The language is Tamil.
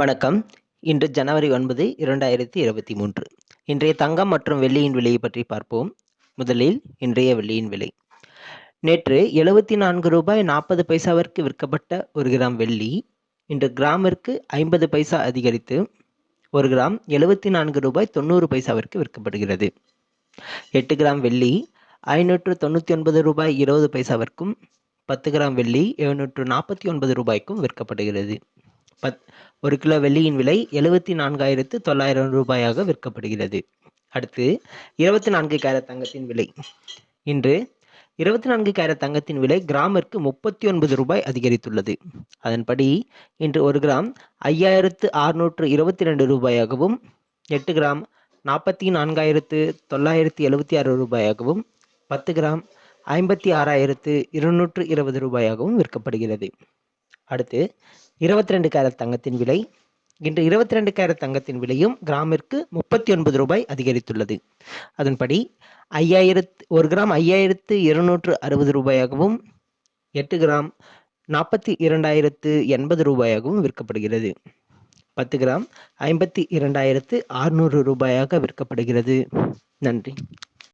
வணக்கம். இன்று ஜனவரி ஒன்பது இரண்டாயிரத்தி இருபத்தி மூன்று. இன்றைய தங்கம் மற்றும் வெள்ளியின் விலையை பற்றி பார்ப்போம். முதலில் இன்றைய வெள்ளியின் விலை. நேற்று எழுபத்தி நான்கு ரூபாய் நாற்பது பைசாவிற்கு விற்கப்பட்ட ஒரு கிராம் வெள்ளி இன்று கிராமிற்கு ஐம்பது பைசா அதிகரித்து ஒரு கிராம் எழுபத்தி நான்கு ரூபாய் தொண்ணூறு பைசாவிற்கு விற்கப்படுகிறது. எட்டு கிராம் வெள்ளி ஐநூற்று தொண்ணூற்றி ஒன்பது ரூபாய் இருபது பைசாவிற்கும் பத்து கிராம் வெள்ளி எழுநூற்று நாற்பத்தி ஒன்பது ரூபாய்க்கும் விற்கப்படுகிறது. பத் ஒரு கிலோ வெள்ளியின் விலை எழுபத்தி நான்காயிரத்து தொள்ளாயிரம் ரூபாயாக விற்கப்படுகிறது. அடுத்து இருபத்தி நான்கு கேரட் தங்கத்தின் விலை. இன்று இருபத்தி நான்கு கேரட் தங்கத்தின் விலை கிராமிற்கு முப்பத்தி ஒன்பது ரூபாய் அதிகரித்துள்ளது. அதன்படி இன்று ஒரு கிராம் ஐயாயிரத்து அறுநூற்று இருபத்தி ரெண்டு ரூபாயாகவும் எட்டு கிராம் நாற்பத்தி நான்காயிரத்து தொள்ளாயிரத்தி எழுபத்தி ஆறு ரூபாயாகவும் பத்து கிராம் ஐம்பத்தி ஆறாயிரத்து இருநூற்று இருபது ரூபாயாகவும் விற்கப்படுகிறது. அடுத்து இருபத்தி ரெண்டு கேரட் தங்கத்தின் விலை. இன்று இருபத்தி ரெண்டு கேரட் தங்கத்தின் விலையும் கிராமிற்கு முப்பத்தி ஒன்பது ரூபாய் அதிகரித்துள்ளது. அதன்படி ஐயாயிரத்து ஒரு கிராம் ஐயாயிரத்து இருநூற்று அறுபது ரூபாயாகவும் எட்டு கிராம் நாற்பத்தி இரண்டாயிரத்து எண்பது ரூபாயாகவும் விற்கப்படுகிறது. பத்து கிராம் ஐம்பத்தி இரண்டாயிரத்து அறுநூறு ரூபாயாக விற்கப்படுகிறது. நன்றி.